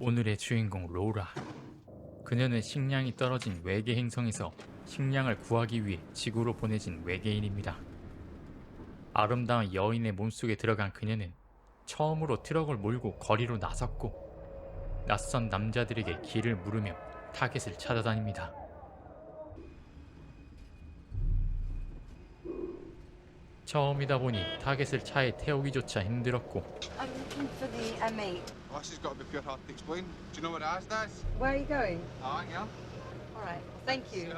오늘의 주인공 로라. 그녀는 식량이 떨어진 외계 행성에서 식량을 구하기 위해 지구로 보내진 외계인입니다. 아름다운 여인의 몸속에 들어간 그녀는 처음으로 트럭을 몰고 거리로 나섰고 낯선 남자들에게 길을 물으며 타겟을 찾아다닙니다. 처음이다 보니 타겟을 차에 태우기조차 힘들었고 I'm looking for the M8. Oh, she's got to be pure hard to explain. Do you know what ours does? Where are you going? Ah, yeah. All right. Thank you.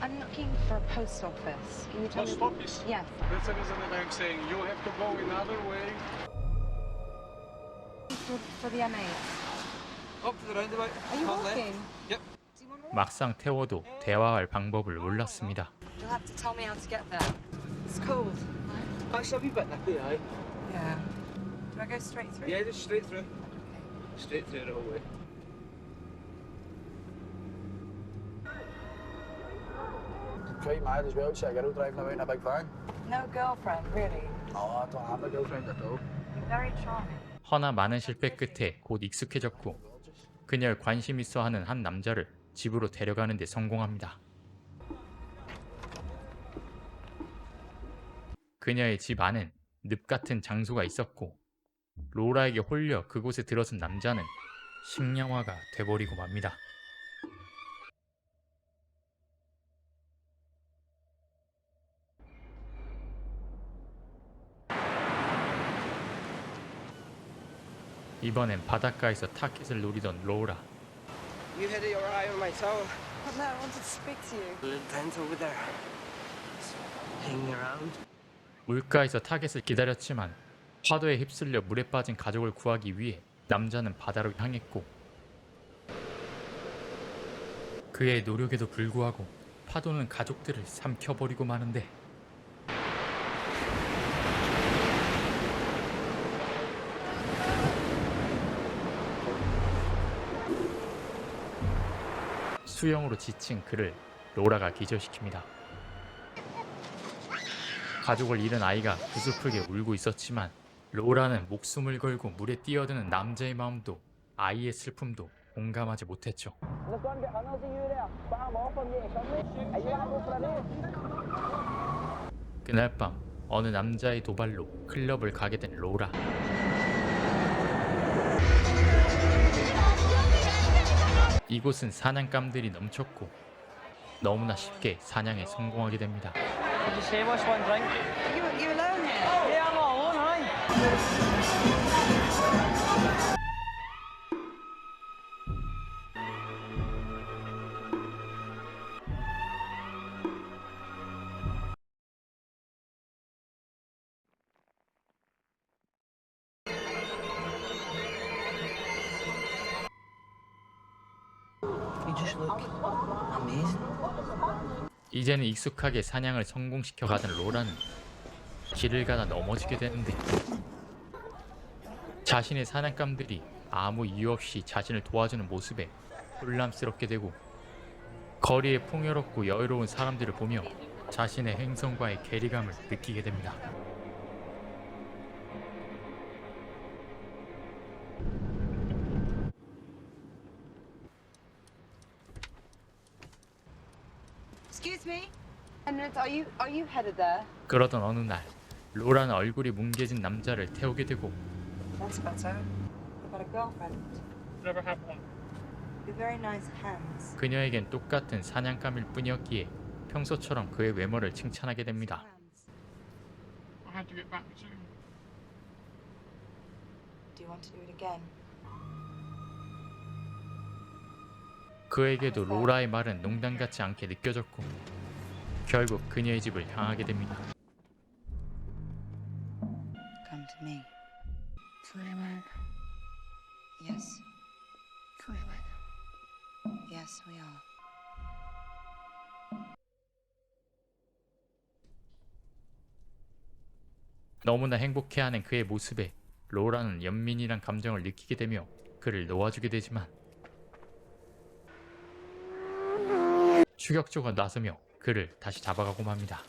I'm looking for a post office. Can you tell Post me? office? Yes. Listen, isn't it? I'm saying you have to go another way. For, for the M8. Up to the roundabout. Are you turn left. walking? Yep. Do you want to walk? 막상 태워도 대화할 방법을 몰랐습니다. You'll have to tell me how to get there. It's cold. That's a wee bit nippy, aye. Yeah. Do I go straight through? Yeah, just straight through. Straight through the whole way. Quite mad as well, see a girl driving around in a big van. No girlfriend, really. No, I don't have a girlfriend at all. You're very charming. 허나 많은 실패 끝에 곧 익숙해졌고 그녀를 관심 있어 하는 한 남자를 집으로 데려가는 데 성공합니다. 그녀의 집 안엔 늪 같은 장소가 있었고 로라에게 홀려 그곳에 들어선 남자는 식량화가 돼버리고 맙니다. 이번엔 바닷가에서 타켓을 노리던 로라. You had your eye on my towel. But no, I wanted to speak to you. The little tent over there. Hanging around. 물가에서 타겟을 기다렸지만 파도에 휩쓸려 물에 빠진 가족을 구하기 위해 남자는 바다로 향했고 그의 노력에도 불구하고 파도는 가족들을 삼켜버리고 마는데 수영으로 지친 그를 로라가 기절시킵니다. 가족을 잃은 아이가 구슬프게 울고 있었지만 로라는 목숨을 걸고 물에 뛰어드는 남자의 마음도 아이의 슬픔도 공감하지 못했죠. 그날 밤 어느 남자의 도발로 클럽을 가게 된 로라. 이곳은 사냥감들이 넘쳤고 너무나 쉽게 사냥에 성공하게 됩니다. Did you say which one drink? You, you alone 이제는 익숙하게 사냥을 성공시켜 가던 로라는 길을 가다 넘어지게 되는데 자신의 사냥감들이 아무 이유 없이 자신을 도와주는 모습에 혼란스럽게 되고 거리에 풍요롭고 여유로운 사람들을 보며 자신의 행성과의 괴리감을 느끼게 됩니다. Excuse me? Eminence, are you are you headed there? 그러던 어느 날 로라는 얼굴이 뭉개진 남자를 태우게 되고 That's better. I've got a girlfriend. Never have one. With very nice hands. 그녀에겐 똑같은 사냥감일 뿐이었기에 평소처럼 그의 외모를 칭찬하게 됩니다. Hands. I had to get back soon. Do you want to do it again? 그에게도 로라의 말은 농담 같지 않게 느껴졌고 결국 그녀의 집을 향하게 됩니다. Come to me. Freeman. Yes. Freeman. Yes, we are. 너무나 행복해하는 그의 모습에 로라는 연민이란 감정을 느끼게 되며 그를 놓아주게 되지만 추격조가 나서며 그를 다시 잡아가고 맙니다.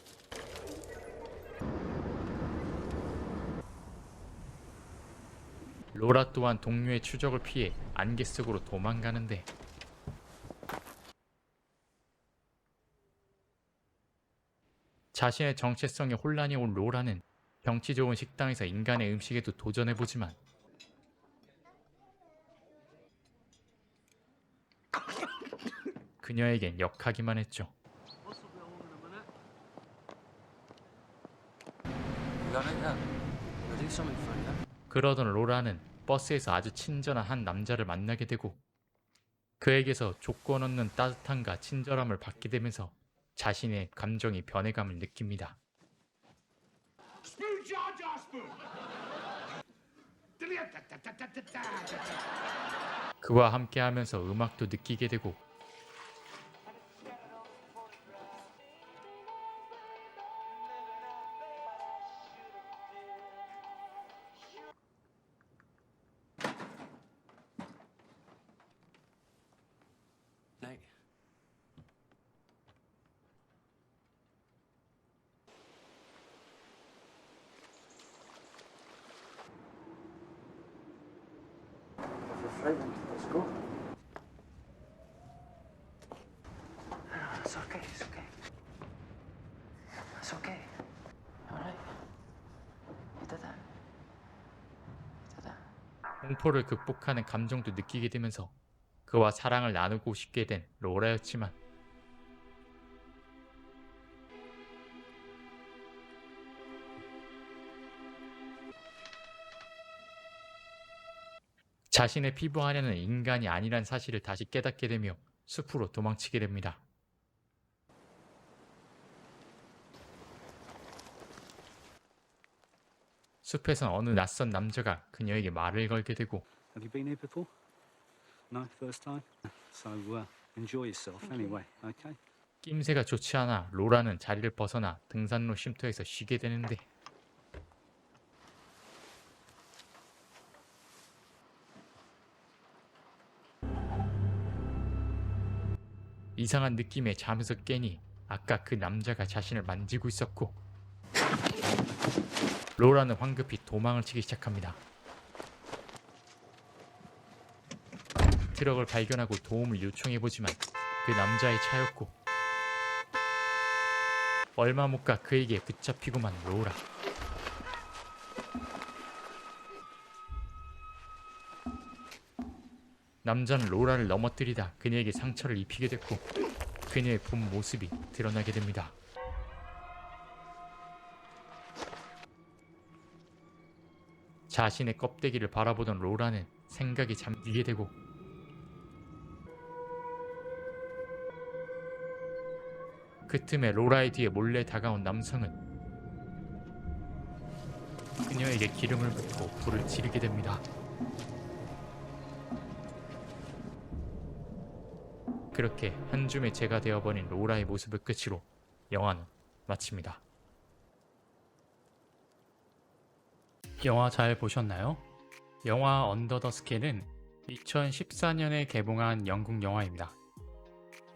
로라 또한 동료의 추적을 피해 안개 속으로 도망가는데 자신의 정체성에 혼란이 온 로라는 경치 좋은 식당에서 인간의 음식에도 도전해보지만 그녀에겐 역하기만 했죠. 그러던 로라는 버스에서 아주 친절한 한 남자를 만나게 되고 그에게서 조건 없는 따뜻함과 친절함을 받게 되면서 자신의 감정이 변해감을 느낍니다. 그와 함께 하면서 음악도 느끼게 되고 Night. Let's go. It's okay, it's okay. It's okay. Alright. You did that. You did that. 공포를 극복하는 감정도 느끼게 되면서 그와 사랑을 나누고 싶게 된 로라였지만 자신의 피부 안에는 인간이 아니란 사실을 다시 깨닫게 되며 숲으로 도망치게 됩니다. 숲에선 어느 낯선 남자가 그녀에게 말을 걸게 되고 Have you been here before? No, first time. So uh, enjoy yourself anyway. Okay. 낌새가 좋지 않아 로라는 자리를 벗어나 등산로 쉼터에서 쉬게 되는데 이상한 느낌에 잠에서 깨니 아까 그 남자가 자신을 만지고 있었고 로라는 황급히 도망을 치기 시작합니다. 트럭을 발견하고 도움을 요청해보지만 그 남자의 차였고 얼마 못 가 그에게 붙잡히고만 로라. 남자는 로라를 넘어뜨리다 그녀에게 상처를 입히게 됐고 그녀의 본 모습이 드러나게 됩니다. 자신의 껍데기를 바라보던 로라는 생각에 잠들게 되고 그 틈에 로라의 뒤에 몰래 다가온 남성은 그녀에게 기름을 붓고 불을 지르게 됩니다. 그렇게 한 줌의 죄가 되어버린 로라의 모습을 끝으로 영화는 마칩니다. 영화 잘 보셨나요? 영화 언더 더 스케는 2014년에 개봉한 영국 영화입니다.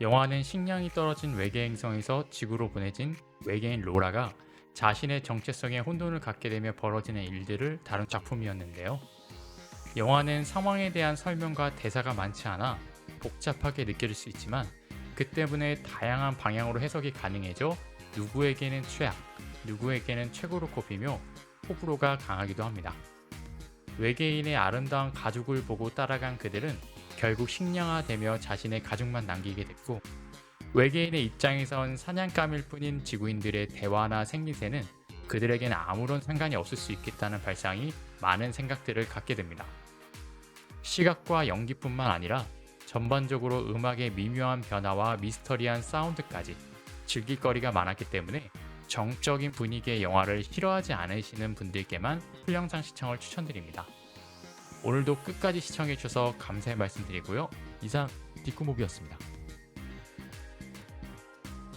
영화는 식량이 떨어진 외계 행성에서 지구로 보내진 외계인 로라가 자신의 정체성에 혼돈을 갖게 되며 벌어지는 일들을 다룬 작품이었는데요. 영화는 상황에 대한 설명과 대사가 많지 않아 복잡하게 느껴질 수 있지만 그 때문에 다양한 방향으로 해석이 가능해져 누구에게는 최악, 누구에게는 최고로 꼽히며 호불호가 강하기도 합니다. 외계인의 아름다운 가죽을 보고 따라간 그들은 결국 식량화되며 자신의 가죽만 남기게 됐고 외계인의 입장에선 사냥감일 뿐인 지구인들의 대화나 생리새는 그들에게는 아무런 상관이 없을 수 있겠다는 발상이 많은 생각들을 갖게 됩니다. 시각과 연기뿐만 아니라 전반적으로 음악의 미묘한 변화와 미스터리한 사운드까지 즐길 거리가 많았기 때문에 정적인 분위기의 영화를 싫어하지 않으시는 분들께만 풀영상 시청을 추천드립니다. 오늘도 끝까지 시청해주셔서 감사의 말씀 드리고요. 이상 디코모비였습니다.